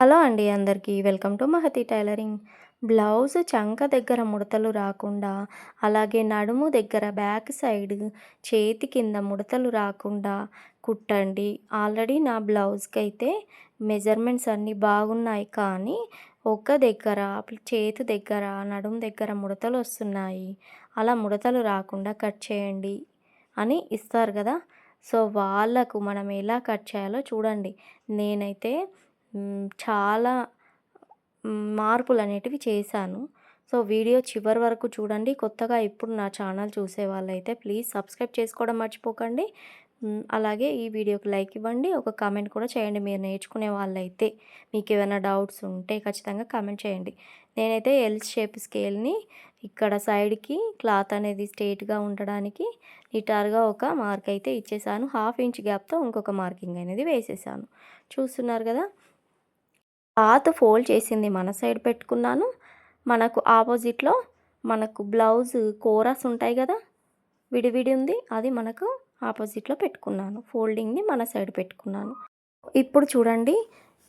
Hello అండి అందరికీ. Welcome to Mahathi tailoring. Blouse చంక దగ్గర ముడతలు రాకుండా అలాగే నడుము దగ్గర బ్యాక్ సైడ్ చేతి కింద ముడతలు రాకుండా కుట్టండి. ఆల్రెడీ నా బ్లౌజ్కి అయితే మెజర్మెంట్స్ అన్నీ బాగున్నాయి కానీ ఒక్క దగ్గర చేతి దగ్గర నడుము దగ్గర ముడతలు వస్తున్నాయి. అలా ముడతలు రాకుండా కట్ చేయండి అని ఇస్తారు కదా. సో వాళ్ళకు మనం ఎలా కట్ చేయాలో చూడండి. నేనైతే చాలా మార్పులు అనేటివి చేశాను. సో వీడియో చివరి వరకు చూడండి. కొత్తగా ఇప్పుడు నా ఛానల్ చూసే వాళ్ళైతే ప్లీజ్ సబ్స్క్రైబ్ చేసుకోవడం మర్చిపోకండి. అలాగే ఈ వీడియోకి లైక్ ఇవ్వండి. ఒక కామెంట్ కూడా చేయండి మీరు నేర్చుకునే వాళ్ళైతే. మీకు ఏమైనా డౌట్స్ ఉంటే ఖచ్చితంగా కామెంట్ చేయండి. నేనైతే ఎల్ షేప్ స్కేల్ని ఇక్కడ సైడ్కి క్లాత్ అనేది స్ట్రేట్గా ఉండడానికి నిటార్గా ఒక మార్క్ అయితే ఇచ్చేసాను. హాఫ్ ఇంచ్ గ్యాప్తో ఇంకొక మార్కింగ్ అనేది వేసేసాను. చూస్తున్నారు కదా? క్లాత్ ఫోల్డ్ చేసింది మన సైడ్ పెట్టుకున్నాను. మనకు ఆపోజిట్లో మనకు బ్లౌజ్ కోరాస్ ఉంటాయి కదా విడివిడి ఉంది. అది మనకు ఆపోజిట్లో పెట్టుకున్నాను. ఫోల్డింగ్ని మన సైడ్ పెట్టుకున్నాను. ఇప్పుడు చూడండి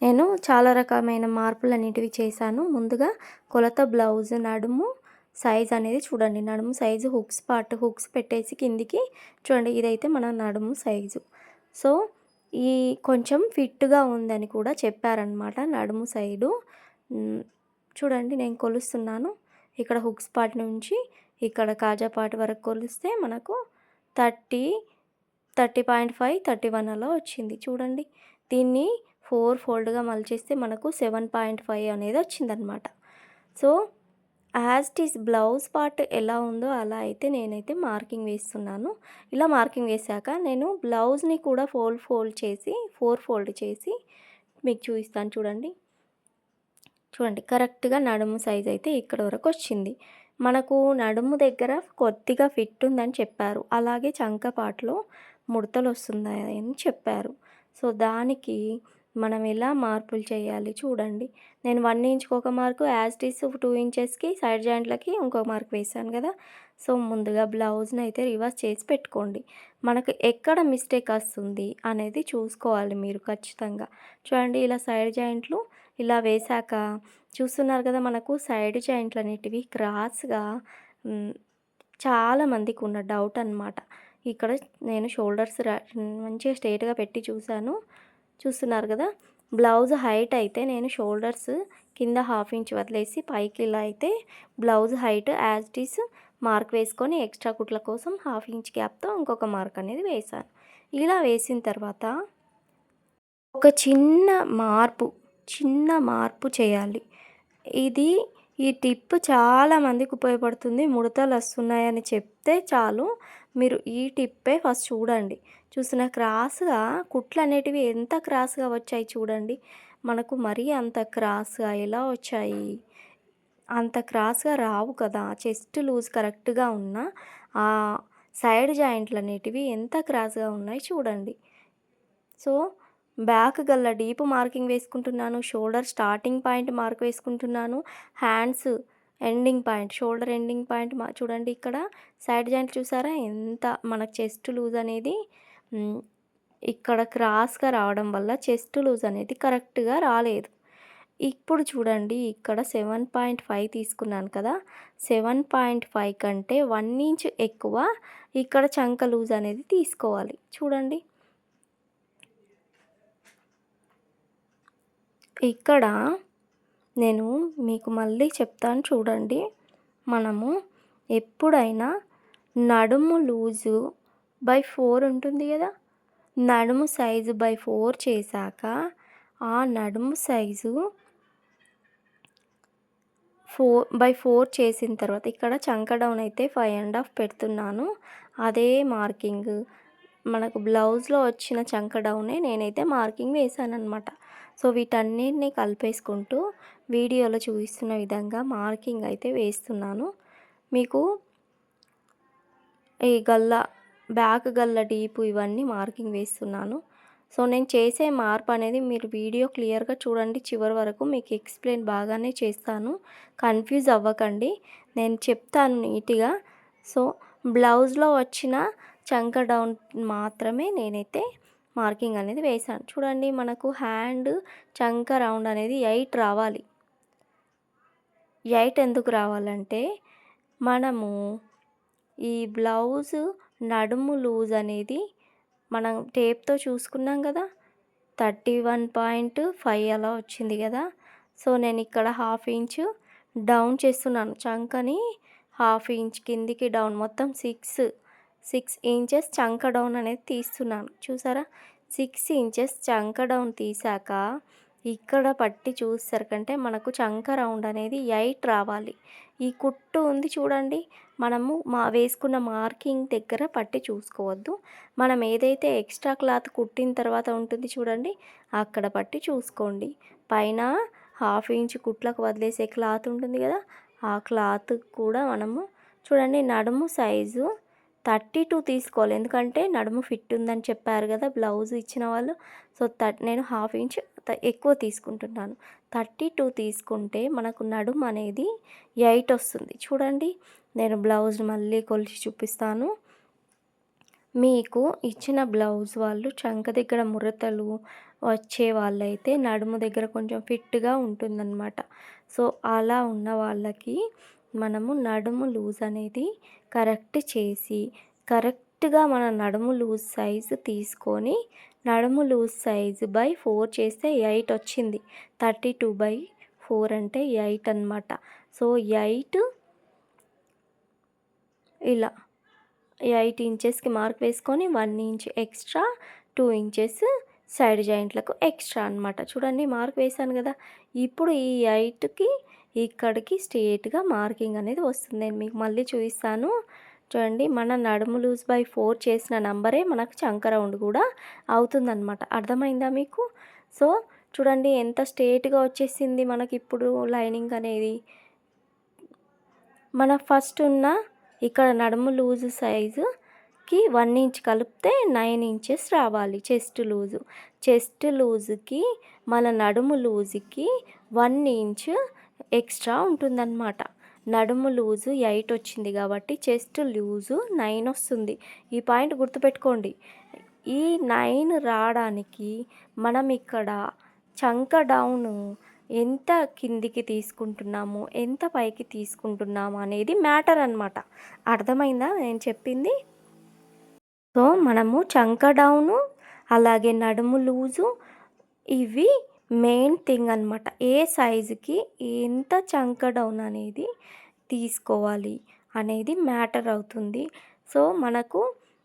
నేను చాలా రకమైన మార్పులు అనేటివి చేశాను. ముందుగా కొలత బ్లౌజ్ నడుము సైజ్ అనేది చూడండి. నడుము సైజు హుక్స్ పార్ట్ హుక్స్ పెట్టేసి కిందికి చూడండి ఇదైతే మన నడుము సైజు. సో ఈ కొంచెం ఫిట్గా ఉందని కూడా చెప్పారనమాట నడుము సైడు. చూడండి నేను కొలుస్తున్నాను. ఇక్కడ హుక్స్ పార్ట్ నుంచి ఇక్కడ కాజా వరకు కొలిస్తే మనకు thirty thirty point five thirty one అలా వచ్చింది. చూడండి దీన్ని ఫోర్ ఫోల్డ్గా మలిచేస్తే మనకు సెవెన్ పాయింట్ ఫైవ్ అనేది వచ్చిందనమాట so as it is blouse part ఎలా ఉందో అలా అయితే నేనైతే మార్కింగ్ వేస్తున్నాను. ఇలా మార్కింగ్ వేసాక నేను బ్లౌజ్ని కూడా ఫోల్డ్ ఫోల్డ్ చేసి ఫోర్ ఫోల్డ్ చేసి మీకు చూపిస్తాను చూడండి. చూడండి కరెక్ట్గా నడుము సైజ్ అయితే ఇక్కడ వరకు వచ్చింది. మనకు నడుము దగ్గర కొద్దిగా ఫిట్ ఉందని చెప్పారు. అలాగే చంకపాట్లో ముడతలు వస్తున్నాయని చెప్పారు. సో దానికి మనం ఎలా మార్పులు చేయాలి చూడండి. నేను వన్ ఇంచ్కి ఒక మార్కు యాజ్ టీస్ టూ ఇంచెస్కి సైడ్ జాయింట్లకి ఇంకో మార్క్ వేసాను కదా. సో ముందుగా బ్లౌజ్ని అయితే రివర్స్ చేసి పెట్టుకోండి. మనకు ఎక్కడ మిస్టేక్ వస్తుంది అనేది చూసుకోవాలి మీరు ఖచ్చితంగా. చూడండి ఇలా సైడ్ జాయింట్లు ఇలా వేశాక చూస్తున్నారు కదా మనకు సైడ్ జాయింట్లు అనేటివి క్రాస్గా చాలా మందికి ఉన్న డౌట్ అనమాట ఇక్కడ నేను షోల్డర్స్ మంచిగా స్ట్రైట్గా పెట్టి చూశాను. చూస్తున్నారు కదా? బ్లౌజ్ హైట్ అయితే నేను షోల్డర్స్ కింద హాఫ్ ఇంచ్ వదిలేసి పైకి ఇలా అయితే blouse height as it is mark వేసుకొని ఎక్స్ట్రా కుట్ల కోసం హాఫ్ ఇంచ్ గ్యాప్తో ఇంకొక మార్క్ అనేది వేసాను ఇలా వేసిన తర్వాత ఒక చిన్న మార్పు చిన్న మార్పు చేయాలి. ఇది ఈ టిప్ చాలా మందికి ఉపయోగపడుతుంది ముడతలు వస్తున్నాయని చెప్తే చాలు. మీరు ఈ టిప్పే ఫస్ట్ చూడండి. చూసిన క్రాస్గా కుట్లు అనేటివి ఎంత క్రాస్గా వచ్చాయి చూడండి. మనకు మరీ అంత క్రాస్గా ఎలా వచ్చాయి? అంత క్రాస్గా రావు కదా. చెస్ట్ లూజ్ కరెక్ట్గా ఉన్న ఆ సైడ్ జాయింట్లు అనేటివి ఎంత క్రాస్గా ఉన్నాయి చూడండి. సో బ్యాక్ గల్ల డీప్ మార్కింగ్ వేసుకుంటున్నాను షోల్డర్ స్టార్టింగ్ పాయింట్ మార్క్ వేసుకుంటున్నాను hands ending point shoulder ending point చూడండి ఇక్కడ సైడ్ జాయింట్ చూసారా? ఎంత మనకు చెస్ట్ లూజ్ అనేది ఇక్కడ క్రాస్గా రావడం వల్ల చెస్ట్ లూజ్ అనేది కరెక్ట్గా రాలేదు. ఇప్పుడు చూడండి ఇక్కడ సెవెన్ పాయింట్ ఫైవ్ తీసుకున్నాను కదా సెవెన్ పాయింట్ ఫైవ్ కంటే వన్ ఇంచ్ ఎక్కువ ఇక్కడ చంక లూజ్ అనేది తీసుకోవాలి. చూడండి. ఇక్కడ నేను మీకు మళ్ళీ చెప్తాను చూడండి. మనము ఎప్పుడైనా నడుము లూజు బై ఫోర్ ఉంటుంది కదా. నడుము సైజు బై ఫోర్ చేశాక ఆ నడుము సైజు ఫోర్ బై ఫోర్ చేసిన తర్వాత ఇక్కడ చంక డౌన్ అయితే ఫైవ్ అండ్ హాఫ్ పెడుతున్నాను. అదే మార్కింగ్. మనకు బ్లౌజ్లో వచ్చిన చంక డౌనే నేనైతే మార్కింగ్ వేసాను అనమాట సో వీటన్నిటిని కలిపేసుకుంటూ వీడియోలో చూపిస్తున్న విధంగా మార్కింగ్ అయితే వేస్తున్నాను. మీకు ఈ గల్లా బ్యాక్ గల్ల డీపు ఇవన్నీ మార్కింగ్ వేస్తున్నాను. సో నేను చేసే మార్పు అనేది మీరు వీడియో క్లియర్గా చూడండి. చివరి వరకు మీకు ఎక్స్ప్లెయిన్ బాగానే చేస్తాను. కన్ఫ్యూజ్ అవ్వకండి. నేను చెప్తాను నీట్గా. సో బ్లౌజ్లో వచ్చిన చంక డౌన్ మాత్రమే నేనైతే మార్కింగ్ అనేది వేసాను చూడండి మనకు హ్యాండ్ చంక రౌండ్ అనేది ఎయిట్ రావాలి. ఎయిట్ ఎందుకు రావాలంటే మనము ఈ బ్లౌజ్ నడుము లూజ్ అనేది మనం టేప్తో చూసుకున్నాం కదా థర్టీ వన్ పాయింట్ ఫైవ్ అలా వచ్చింది కదా. సో నేను ఇక్కడ హాఫ్ ఇంచ్ డౌన్ చేస్తున్నాను. చంకని హాఫ్ ఇంచ్ కిందికి డౌన్ మొత్తం సిక్స్ సిక్స్ ఇంచెస్ చంక డౌన్ అనేది తీస్తున్నాను. చూసారా? సిక్స్ ఇంచెస్ చంక డౌన్ తీసాక ఇక్కడ పట్టి చూసేసరికంటే మనకు చంక రౌండ్ అనేది ఎయిట్ రావాలి. ఈ కుట్టు ఉంది చూడండి. మనము మా వేసుకున్న మార్కింగ్ దగ్గర పట్టి చూసుకోవద్దు. మనం ఏదైతే ఎక్స్ట్రా క్లాత్ కుట్టిన తర్వాత ఉంటుంది చూడండి అక్కడ పట్టి చూసుకోండి. పైన హాఫ్ ఇంచ్ కుట్లకు వదిలేసే క్లాత్ ఉంటుంది కదా ఆ క్లాత్ కూడా మనము చూడండి నడుము సైజు థర్టీ టూ తీసుకోవాలి. ఎందుకంటే నడుము ఫిట్ ఉందని చెప్పారు కదా బ్లౌజ్ ఇచ్చిన వాళ్ళు. సో థర్ట్ నేను హాఫ్ ఇంచ్ ఎక్కువ తీసుకుంటున్నాను. థర్టీ టూ తీసుకుంటే మనకు నడుము అనేది ఎయిట్ వస్తుంది. చూడండి నేను బ్లౌజ్ మళ్ళీ కొలిచి చూపిస్తాను. మీకు ఇచ్చిన బ్లౌజ్ వాళ్ళు చంక దగ్గర మురతలు వచ్చే వాళ్ళైతే నడుము దగ్గర కొంచెం ఫిట్గా ఉంటుందన్నమాట. సో అలా ఉన్న వాళ్ళకి మనము నడుము లూజ్ అనేది కరెక్ట్ చేసి కరెక్ట్గా మన నడుము లూజ్ సైజు తీసుకొని నడుము లూజ్ సైజు బై ఫోర్ చేస్తే ఎయిట్ వచ్చింది. థర్టీ టూ బై ఫోర్ అంటే ఎయిట్ అనమాట సో ఎయిట్ ఇలా ఎయిట్ ఇంచెస్కి మార్క్ వేసుకొని one inch extra two inches side జాయింట్లకు extra అనమాట చూడండి మార్క్ వేసాను కదా. ఇప్పుడు ఈ ఎయిట్కి ఇక్కడికి స్ట్రేట్గా మార్కింగ్ అనేది వస్తుంది. నేను మీకు మళ్ళీ చూపిస్తాను. చూడండి మన నడుము లూజ్ బై ఫోర్ చేసిన నంబరే మనకు చంక రౌండ్ కూడా అవుతుందన్నమాట. అర్థమైందా మీకు? సో చూడండి ఎంత స్ట్రేట్గా వచ్చేసింది మనకి ఇప్పుడు లైనింగ్ అనేది. మన ఫస్ట్ ఉన్న ఇక్కడ నడుము లూజ్ సైజుకి వన్ ఇంచ్ కలిపితే నైన్ ఇంచెస్ రావాలి చెస్ట్ లూజు. చెస్ట్ లూజుకి మన నడుము లూజుకి వన్ ఇంచ్ ఎక్స్ట్రా ఉంటుందన్నమాట. నడుము లూజు ఎయిట్ వచ్చింది కాబట్టి చెస్ట్ లూజు నైన్ వస్తుంది. ఈ పాయింట్ గుర్తుపెట్టుకోండి. ఈ నైన్ రావడానికి మనం ఇక్కడ చంక డౌను ఎంత కిందికి తీసుకుంటున్నాము ఎంత పైకి తీసుకుంటున్నాము అనేది మ్యాటర్ అనమాట అర్థమైందా నేను చెప్పింది? సో మనము చంక డౌను అలాగే నడుము లూజు ఇవి మెయిన్ థింగ్ అనమాట ఏ సైజుకి ఎంత చంక డౌన్ అనేది తీసుకోవాలి అనేది మ్యాటర్ అవుతుంది. సో మనకు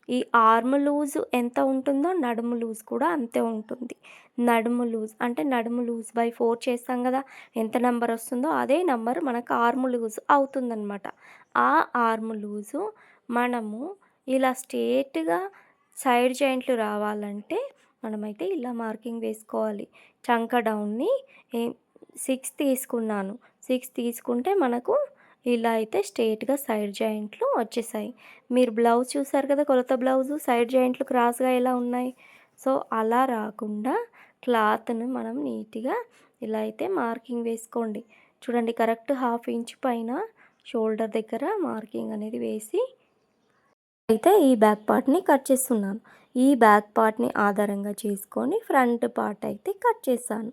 ఈ ఆర్మ్ లూజ్ ఎంత ఉంటుందో నడుము లూజ్ కూడా అంతే ఉంటుంది. నడుము లూజ్ అంటే నడుము లూజ్ బై ఫోర్ చేస్తాం కదా ఎంత నెంబర్ వస్తుందో అదే నెంబర్ మనకు ఆర్మ్ లూజ్ అవుతుందన్నమాట. ఆ ఆర్మ్ లూజు మనము ఇలా స్ట్రేట్గా సైడ్ జాయింట్లు రావాలంటే మనమైతే ఇలా మార్కింగ్ వేసుకోవాలి. చంక డౌన్ని సిక్స్ తీసుకున్నాను. సిక్స్ తీసుకుంటే మనకు ఇలా అయితే స్ట్రేట్గా సైడ్ జాయింట్లు వచ్చేసాయి. మీరు బ్లౌజ్ చూసారు కదా కొలత బ్లౌజు సైడ్ జాయింట్లు క్రాస్గా ఎలా ఉన్నాయి? సో అలా రాకుండా క్లాత్ను మనం నీట్గా ఇలా అయితే మార్కింగ్ వేసుకోండి. చూడండి కరెక్ట్ హాఫ్ ఇంచ్ పైన షోల్డర్ దగ్గర మార్కింగ్ అనేది వేసి అయితే ఈ బ్యాక్ పార్ట్ని కట్ చేస్తున్నాను. ఈ బ్యాక్ పార్ట్ని ఆధారంగా చేసుకొని ఫ్రంట్ పార్ట్ అయితే కట్ చేశాను.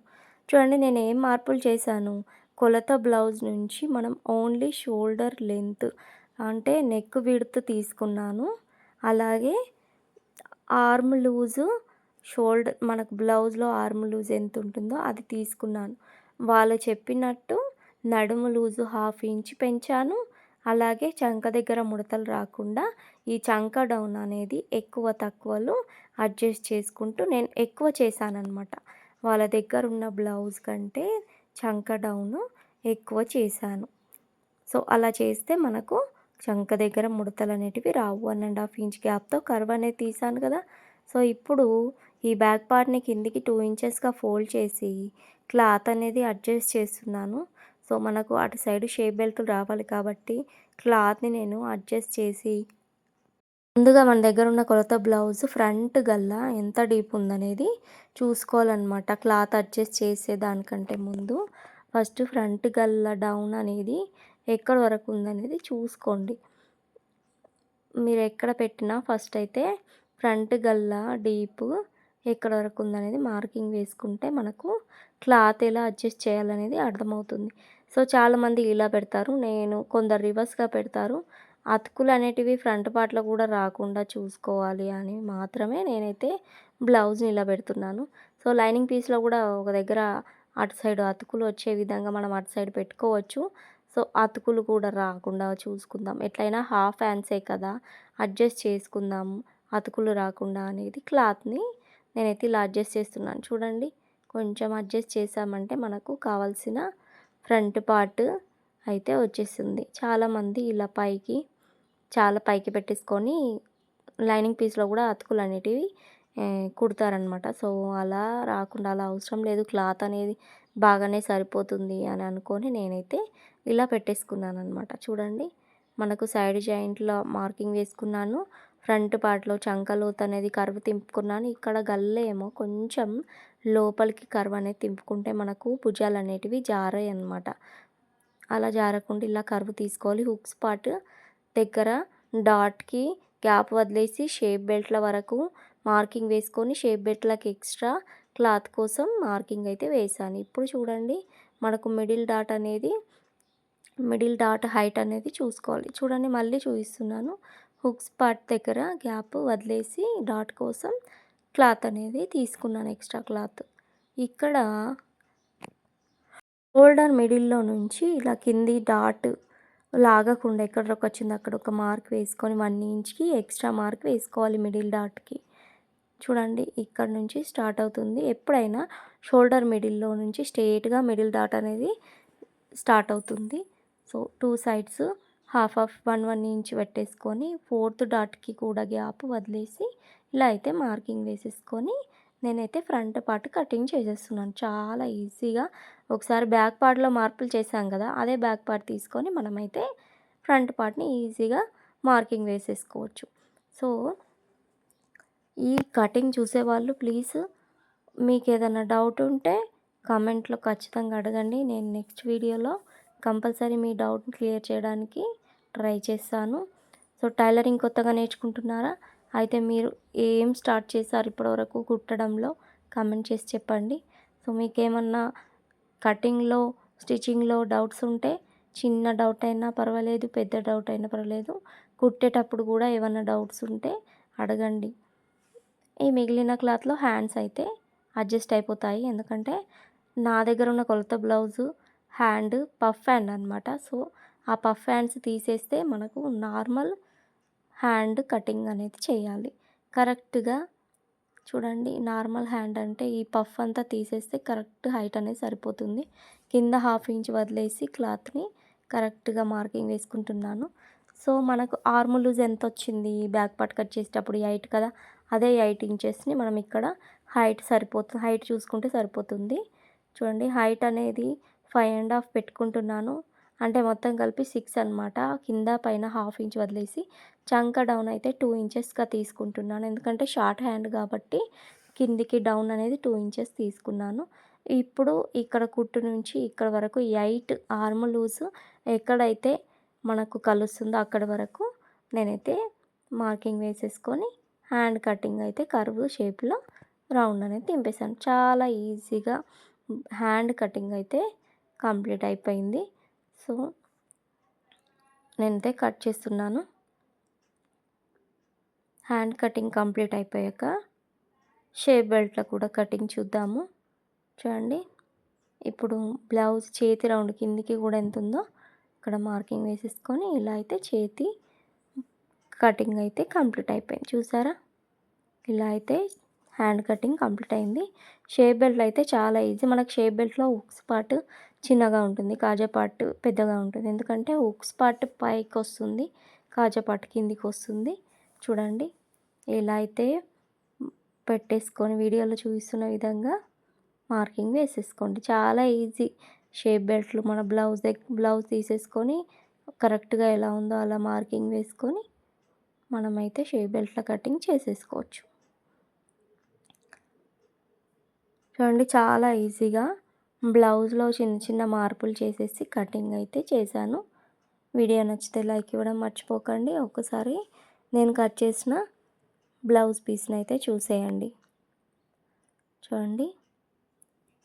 చూడండి నేను ఏం మార్పులు చేశాను? కొలత బ్లౌజ్ నుంచి మనం ఓన్లీ షోల్డర్ లెంత్ అంటే నెక్ విడుత తీసుకున్నాను. అలాగే ఆర్మ్ లూజు షోల్డర్ మనకు బ్లౌజ్లో ఆర్మ్ లూజ్ ఎంత ఉంటుందో అది తీసుకున్నాను. వాళ్ళు చెప్పినట్టు నడుము లూజు హాఫ్ ఇంచ్ పెంచాను. అలాగే చంక దగ్గర ముడతలు రాకుండా ఈ చంక డౌన్ అనేది ఎక్కువ తక్కువలు అడ్జస్ట్ చేసుకుంటూ నేను ఎక్కువ చేశానన్నమాట. వాళ్ళ దగ్గర ఉన్న బ్లౌజ్ కంటే చంక డౌను ఎక్కువ చేశాను. సో అలా చేస్తే మనకు చంక దగ్గర ముడతలు అనేటివి రావు. వన్ అండ్ హాఫ్ ఇంచ్ గ్యాప్తో కర్వ్ అనేది తీసాను కదా. సో ఇప్పుడు ఈ బ్యాక్ పార్ట్ని కిందికి టూ ఇంచెస్గా ఫోల్డ్ చేసి క్లాత్ అనేది అడ్జస్ట్ చేస్తున్నాను. సో మనకు అటు సైడ్ షేప్ బెల్ట్ రావాలి కాబట్టి క్లాత్ని నేను అడ్జస్ట్ చేసి ముందుగా మన దగ్గర ఉన్న కొలత బ్లౌజ్ ఫ్రంట్ గల్లా ఎంత డీప్ ఉందనేది చూసుకోవాలన్నమాట. క్లాత్ అడ్జస్ట్ చేసే దానికంటే ముందు ఫస్ట్ ఫ్రంట్ గల్లా డౌన్ అనేది ఎక్కడ వరకు ఉందనేది చూసుకోండి. మీరు ఎక్కడ పెట్టినా ఫస్ట్ అయితే ఫ్రంట్ గల్లా డీప్ ఎక్కడ వరకు ఉందనేది మార్కింగ్ వేసుకుంటే మనకు క్లాత్ ఎలా అడ్జస్ట్ చేయాలనేది అర్థమవుతుంది. సో చాలామంది ఇలా పెడతారు. నేను కొందరు రివర్స్గా పెడతారు. అతుకులు అనేటివి ఫ్రంట్ పార్ట్లో కూడా రాకుండా చూసుకోవాలి అని మాత్రమే నేనైతే బ్లౌజ్ని ఇలా పెడుతున్నాను. సో లైనింగ్ పీస్లో కూడా ఒక దగ్గర అటు సైడ్ అతుకులు వచ్చే విధంగా మనం అటు సైడ్ పెట్టుకోవచ్చు. సో అతుకులు కూడా రాకుండా చూసుకుందాం. ఎట్లయినా హాఫ్ హ్యాండ్సే కదా అడ్జస్ట్ చేసుకుందాము. అతుకులు రాకుండా అనేది క్లాత్ని నేనైతే ఇలా అడ్జస్ట్ చేస్తున్నాను. చూడండి కొంచెం అడ్జస్ట్ చేసామంటే మనకు కావాల్సిన ఫ్రంట్ పార్ట్ అయితే వచ్చేస్తుంది చాలామంది ఇలా పైకి చాలా పైకి పెట్టేసుకొని లైనింగ్ పీస్లో కూడా అతుకులు అనేటివి కుడతారనమాట సో అలా రాకుండా అలా అవసరం లేదు. క్లాత్ అనేది బాగానే సరిపోతుంది అని అనుకొని నేనైతే ఇలా పెట్టేసుకున్నాను అనమాట చూడండి మనకు సైడ్ జాయింట్లో మార్కింగ్ వేసుకున్నాను. ఫ్రంట్ పార్ట్లో చంకలోత్ అనేది కరువు తింపుకున్నాను. ఇక్కడ గల్లే ఏమో కొంచెం లోపలికి కరువు అనేది తింపుకుంటే మనకు భుజాలు అనేటివి జారాయి అనమాట అలా జారకుండా ఇలా కరువు తీసుకోవాలి. హుక్స్ పార్ట్ దగ్గర డాట్కి గ్యాప్ వదిలేసి షేప్ బెల్ట్ల వరకు మార్కింగ్ వేసుకొని షేప్ బెల్ట్లకి ఎక్స్ట్రా క్లాత్ కోసం మార్కింగ్ అయితే వేసాను ఇప్పుడు చూడండి మనకు మిడిల్ డాట్ అనేది మిడిల్ డాట్ హైట్ అనేది చూసుకోవాలి. చూడండి మళ్ళీ చూపిస్తున్నాను. హుక్స్ పార్ట్ దగ్గర గ్యాప్ వదిలేసి డాట్ కోసం క్లాత్ అనేది తీసుకున్నాను ఎక్స్ట్రా క్లాత్. ఇక్కడ షోల్డర్ మిడిల్లో నుంచి ఇలా కింది డాట్ లాగకుండా ఎక్కడ ఒక వచ్చింది అక్కడ ఒక మార్క్ వేసుకొని వన్ ఇంచ్కి ఎక్స్ట్రా మార్క్ వేసుకోవాలి మిడిల్ డాట్కి. చూడండి ఇక్కడ నుంచి స్టార్ట్ అవుతుంది. ఎప్పుడైనా షోల్డర్ మిడిల్లో నుంచి స్ట్రేట్గా మిడిల్ డాట్ అనేది స్టార్ట్ అవుతుంది. So two sides half half one one inch పెట్టేసుకొని ఫోర్త్ డాట్కి కూడా గ్యాప్ వదిలేసి ఇలా అయితే మార్కింగ్ వేసేసుకొని నేనైతే ఫ్రంట్ పార్ట్ కటింగ్ చేసేస్తున్నాను. చాలా ఈజీగా. ఒకసారి బ్యాక్ పార్ట్లో మార్పులు చేసాం కదా అదే బ్యాక్ పార్ట్ తీసుకొని మనమైతే ఫ్రంట్ పార్ట్ని ఈజీగా మార్కింగ్ వేసేసుకోవచ్చు. సో ఈ కటింగ్ చూసేవాళ్ళు ప్లీజ్ మీకు ఏదైనా డౌట్ ఉంటే కామెంట్లో ఖచ్చితంగా అడగండి. నేను నెక్స్ట్ వీడియోలో కంపల్సరీ మీ డౌట్ని క్లియర్ చేయడానికి ట్రై చేస్తాను. సో టైలరింగ్ కొత్తగా నేర్చుకుంటున్నారా? అయితే మీరు ఏం స్టార్ట్ చేశారు ఇప్పటివరకు కుట్టడంలో? కమెంట్ చేసి చెప్పండి. సో మీకేమన్నా కటింగ్లో స్టిచ్చింగ్లో డౌట్స్ ఉంటే చిన్న డౌట్ అయినా పర్వాలేదు పెద్ద డౌట్ అయినా పర్వాలేదు కుట్టేటప్పుడు కూడా ఏమైనా డౌట్స్ ఉంటే అడగండి. ఈ మిగిలిన క్లాత్లో హ్యాండ్స్ అయితే అడ్జస్ట్ అయిపోతాయి. ఎందుకంటే నా దగ్గర ఉన్న కొలత బ్లౌజు హ్యాండ్ పఫ్ హ్యాండ్ అనమాట సో ఆ పఫ్ హ్యాండ్స్ తీసేస్తే మనకు నార్మల్ హ్యాండ్ కటింగ్ అనేది చేయాలి. కరెక్ట్గా చూడండి నార్మల్ హ్యాండ్ అంటే ఈ పఫ్ అంతా తీసేస్తే కరెక్ట్ హైట్ అనేది సరిపోతుంది. కింద హాఫ్ ఇంచ్ వదిలేసి క్లాత్ని కరెక్ట్గా మార్కింగ్ వేసుకుంటున్నాను. సో మనకు ఆర్మ్ లూజ్ ఎంత వచ్చింది? బ్యాక్ పార్ట్ కట్ చేసేటప్పుడు ఎయిట్ కదా? అదే ఎయిట్ ఇంచెస్ని మనం ఇక్కడ హైట్ సరిపోతుంది హైట్ చూసుకుంటే సరిపోతుంది. చూడండి హైట్ అనేది ఫైవ్ అండ్ హాఫ్ పెట్టుకుంటున్నాను. అంటే మొత్తం కలిపి సిక్స్ అనమాట కింద పైన హాఫ్ ఇంచ్ వదిలేసి చంక డౌన్ అయితే టూ ఇంచెస్గా తీసుకుంటున్నాను. ఎందుకంటే షార్ట్ హ్యాండ్ కాబట్టి కిందికి డౌన్ అనేది టూ ఇంచెస్ తీసుకున్నాను. ఇప్పుడు ఇక్కడ కుట్టు నుంచి ఇక్కడ వరకు ఎయిట్ ఆర్మ్ లూజ్ ఎక్కడైతే మనకు కలుస్తుందో అక్కడ వరకు నేనైతే మార్కింగ్ వేసేసుకొని హ్యాండ్ కటింగ్ అయితే కర్వ్ షేప్లో రౌండ్ అనేది తింపేశాను చాలా ఈజీగా హ్యాండ్ కటింగ్ అయితే కంప్లీట్ అయిపోయింది. సో నేనైతే కట్ చేస్తున్నాను. హ్యాండ్ కటింగ్ కంప్లీట్ అయిపోయాక షేప్ బెల్ట్లో కూడా కటింగ్ చూద్దాము. చూడండి. ఇప్పుడు బ్లౌజ్ చేతి రౌండ్ కిందికి కూడా ఎంత ఉందో ఇక్కడ మార్కింగ్ వేసేసుకొని ఇలా అయితే చేతి కటింగ్ అయితే కంప్లీట్ అయిపోయింది. చూసారా? ఇలా అయితే హ్యాండ్ కటింగ్ కంప్లీట్ అయింది. షేప్ బెల్ట్ అయితే చాలా ఈజీ. మనకు షేప్ బెల్ట్లో ఉక్స్ పాటు చిన్నగా ఉంటుంది కాజా పార్ట్ పెద్దగా ఉంటుంది. ఎందుకంటే ఉక్స్ పార్ట్ పైకి వస్తుంది కాజా పార్ట్ కిందికి వస్తుంది. చూడండి ఎలా అయితే పెట్టేసుకొని వీడియోలో చూపిస్తున్న విధంగా మార్కింగ్ వేసేసుకోండి. చాలా ఈజీ షేప్ బెల్ట్లు మన బ్లౌజ్ దగ్గర బ్లౌజ్ తీసేసుకొని కరెక్ట్గా ఎలా ఉందో అలా మార్కింగ్ వేసుకొని మనమైతే షేప్ బెల్ట్ల కటింగ్ చేసేసుకోవచ్చు. చూడండి చాలా ఈజీగా బ్లౌజ్లో చిన్న చిన్న మార్పులు చేసేసి కటింగ్ అయితే చేశాను. వీడియో నచ్చితే లైక్ ఇవ్వడం మర్చిపోకండి. ఒకసారి నేను కట్ చేసిన బ్లౌజ్ పీస్ని అయితే చూసేయండి. చూడండి.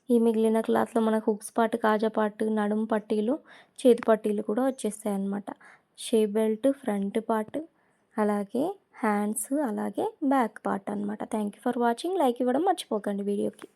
ఈ మిగిలిన క్లాత్లో మనకు హుక్స్ పార్ట్ కాజా పాటు నడుము పట్టీలు చేతి పట్టీలు కూడా వచ్చేస్తాయి అన్నమాట షేప్ బెల్ట్ ఫ్రంట్ పార్ట్ అలాగే హ్యాండ్స్ అలాగే బ్యాక్ పార్ట్ అనమాట thank you for watching. Like ఇవ్వడం మర్చిపోకండి వీడియోకి.